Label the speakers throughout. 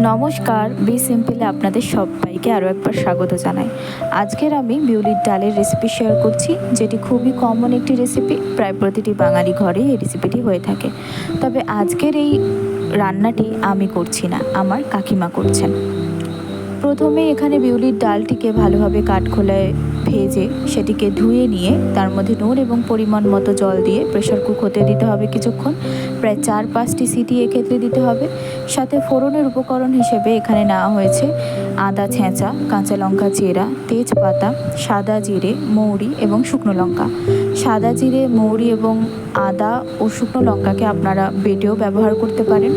Speaker 1: নমস্কার বি সিম্পলে আপনাদের সবাইকে আরও একবার স্বাগত জানাই। আজকের আমি বিউলির ডালের রেসিপি শেয়ার করছি, যেটি খুবই কমন একটি রেসিপি প্রায় প্রতিটি বাঙালি ঘরে এই রেসিপিটি হয়ে থাকে। তবে আজকের এই রান্নাটি আমি করছি না, আমার কাকিমা করছেন। প্রথমে এখানে বিউলির ডালটিকে ভালোভাবে কাঠখোলায় ভেজে সেটিকে ধুয়ে নিয়ে তার মধ্যে নুন এবং পরিমাণ মতো জল দিয়ে প্রেশার কুক হতে দিতে হবে কিছুক্ষণ। প্রায় চার পাঁচটি সিটি এক্ষেত্রে দিতে হবে। সাথে ফোড়নের উপকরণ হিসেবে এখানে নেওয়া হয়েছে আদা, ছেঁচা, কাঁচা লঙ্কা চেরা, তেজপাতা, সাদা জিরে, মৌরি এবং শুকনো লঙ্কা। সাদা জিরে, মৌরি এবং আদা ও শুকনো লঙ্কাকে আপনারা বেটেও ব্যবহার করতে পারেন।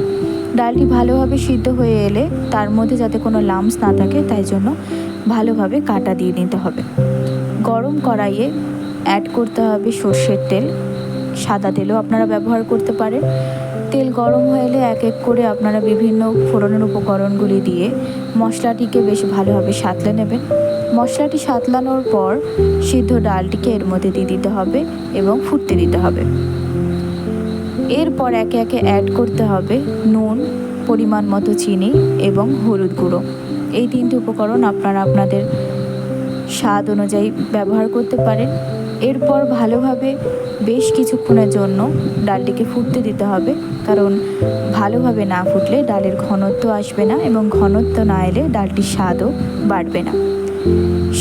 Speaker 1: ডালটি ভালোভাবে সিদ্ধ হয়ে এলে তার মধ্যে যাতে কোনো লামস না থাকে, তাই জন্য ভালোভাবে কাটা দিয়ে নিতে হবে। গরম কড়াইয়ে অ্যাড করতে হবে সর্ষের তেল। সাদা তেলও আপনারা ব্যবহার করতে পারেন। তেল গরম হয়ে এলে এক এক করে আপনারা বিভিন্ন ফোড়নের উপকরণগুলি দিয়ে মশলাটিকে বেশ ভালোভাবে সাঁতলে নেবেন। মশলাটি সাঁতলানোর পর সিদ্ধ ডালটিকে এর মধ্যে দিয়ে দিতে হবে এবং ফুটতে দিতে হবে। এরপর একে একে অ্যাড করতে হবে নুন, পরিমাণ মতো চিনি এবং হলুদ গুঁড়ো। এই তিনটি উপকরণ আপনারা আপনাদের স্বাদ অনুযায়ী ব্যবহার করতে পারেন। এরপর ভালোভাবে বেশ কিছুক্ষণের জন্য ডালটিকে ফুটতে দিতে হবে। কারণ ভালোভাবে না ফুটলে ডালের ঘনত্ব আসবে না এবং ঘনত্ব না এলে ডালটির স্বাদও বাড়বে না।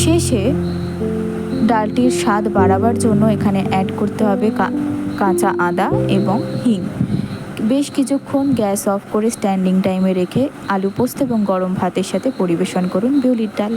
Speaker 1: শেষে ডালটির স্বাদ বাড়াবার জন্য এখানে অ্যাড করতে হবে কাঁচা আদা এবং হিং। বেশ কিছুক্ষণ গ্যাস অফ করে স্ট্যান্ডিং টাইমে রেখে আলু পোস্ত এবং গরম ভাতের সাথে পরিবেশন করুন বিউলির ডাল।